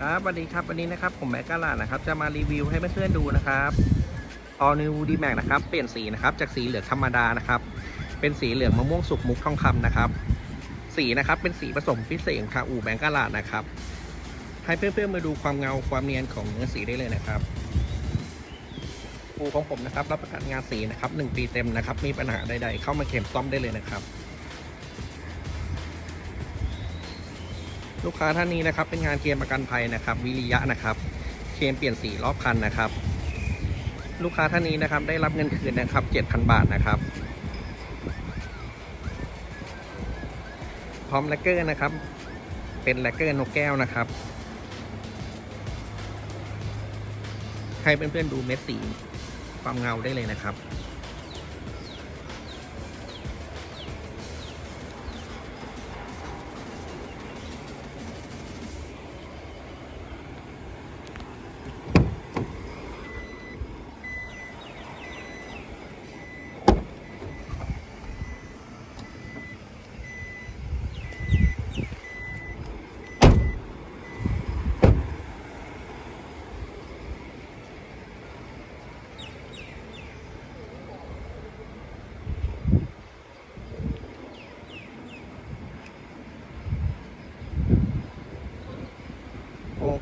ครับสวัสดีครับวันนี้นะครับผมแม็กกาลานะครับจะมารีวิวให้เพื่อนๆดูนะครับ All New D Max นะครับเปลี่ยนสีนะครับจากสีเหลืองธรรมดานะครับ เป็นสีเหลืองมะม่วงสุกมุกทองคำนะครับ สีนะครับเป็นสีผสมพิเศษค่ะอู่แบงกาลานะครับ ให้เพื่อนๆมาดูความเงาความเนียนของเนื้อสีได้เลยนะครับอู่ของผมนะครับรับประกันงานสีนะครับหนึ่งปีเต็มนะครับมีปัญหาใดๆเข้ามาเข็มซ่อมได้เลยนะครับ ลูกค้าท่านนี้นะครับ เป็นงานเคลมประกันภัยนะครับ วิริยะนะครับเคลมเปลี่ยนสีรอบคันนะครับ ลูกค้าท่านนี้นะครับ ได้รับเงินคืนนะครับ7,000 บาทนะครับ พร้อมแลกเกอร์นะครับ เป็นแลกเกอร์นกแก้วนะครับให้เพื่อนๆดูเม็ดสีความเงาได้เลยนะครับ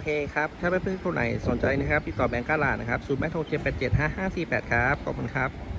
เคครับ ถ้าเพื่อนๆคนไหนสนใจนะครับติดต่อแบงก์กาลาดนะครับศูนย์แปดหกเจ็ดแปดเจ็ดห้าห้าสี่แปดครับ ขอบคุณครับ